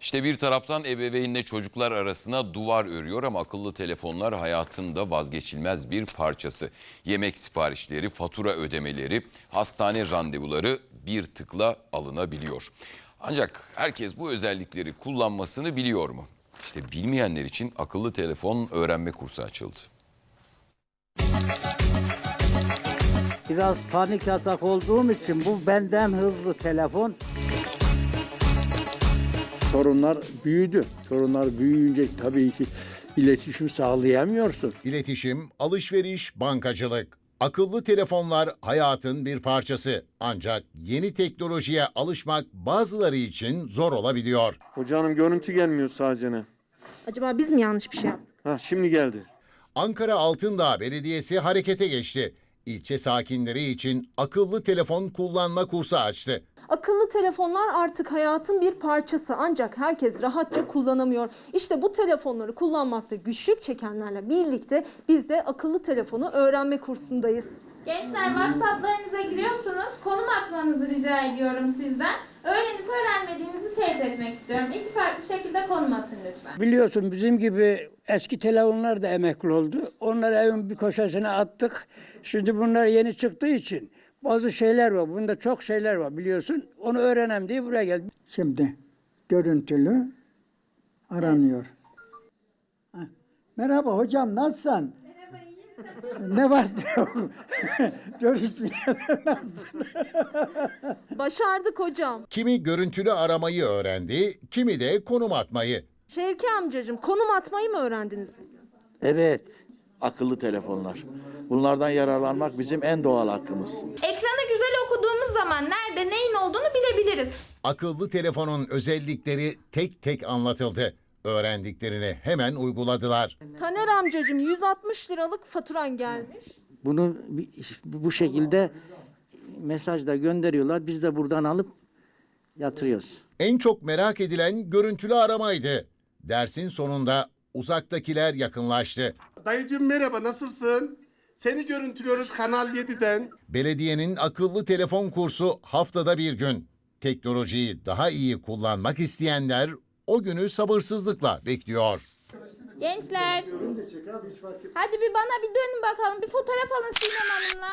İşte bir taraftan ebeveynle çocuklar arasına duvar örüyor ama akıllı telefonlar hayatında vazgeçilmez bir parçası. Yemek siparişleri, fatura ödemeleri, hastane randevuları bir tıkla alınabiliyor. Ancak herkes bu özellikleri kullanmasını biliyor mu? İşte bilmeyenler için akıllı telefon öğrenme kursu açıldı. Biraz panik atak olduğum için bu benden hızlı telefon. Torunlar büyüdü. Torunlar büyüyünce tabii ki iletişim sağlayamıyorsun. İletişim, alışveriş, bankacılık. Akıllı telefonlar hayatın bir parçası. Ancak yeni teknolojiye alışmak bazıları için zor olabiliyor. Hocanım görüntü gelmiyor sadece ne? Acaba biz mi yanlış bir şey yaptık? Ha şimdi geldi. Ankara Altındağ Belediyesi harekete geçti. İlçe sakinleri için akıllı telefon kullanma kursu açtı. Akıllı telefonlar artık hayatın bir parçası ancak herkes rahatça kullanamıyor. İşte bu telefonları kullanmakta güçlük çekenlerle birlikte biz de akıllı telefonu öğrenme kursundayız. Gençler WhatsApp'larınıza giriyorsunuz. Konum atmanızı rica ediyorum sizden. Öğrenip öğrenmediğinizi teyit etmek istiyorum. İki farklı şekilde konum atın lütfen. Biliyorsun bizim gibi eski telefonlar da emekli oldu. Onları evin bir köşesine attık. Şimdi bunlar yeni çıktığı için bazı şeyler var. Bunda çok şeyler var biliyorsun. Onu öğrenem diye buraya geldim. Şimdi görüntülü aranıyor. Ha, Merhaba hocam nasılsın? ne var ne yok? Görüşmeyelim nasılsın? Başardık hocam. Kimi görüntülü aramayı öğrendi, kimi de konum atmayı. Şevki amcacığım konum atmayı mı öğrendiniz? Evet. Akıllı telefonlar. Bunlardan yararlanmak bizim en doğal hakkımız. Ekranı güzel okuduğumuz zaman nerede neyin olduğunu bilebiliriz. Akıllı telefonun özellikleri tek tek anlatıldı. Öğrendiklerini hemen uyguladılar. Taner amcacığım 160 liralık faturan gelmiş. Bunu bu şekilde mesajla gönderiyorlar. Biz de buradan alıp yatırıyoruz. En çok merak edilen görüntülü aramaydı. Dersin sonunda uzaktakiler yakınlaştı. Dayıcım merhaba nasılsın? Seni görüntülüyoruz Kanal 7'den. Belediyenin akıllı telefon kursu haftada bir gün. Teknolojiyi daha iyi kullanmak isteyenler o günü sabırsızlıkla bekliyor. Gençler. Hadi bir bana bir dönün bakalım. Bir fotoğraf alın Sinem Hanım'la.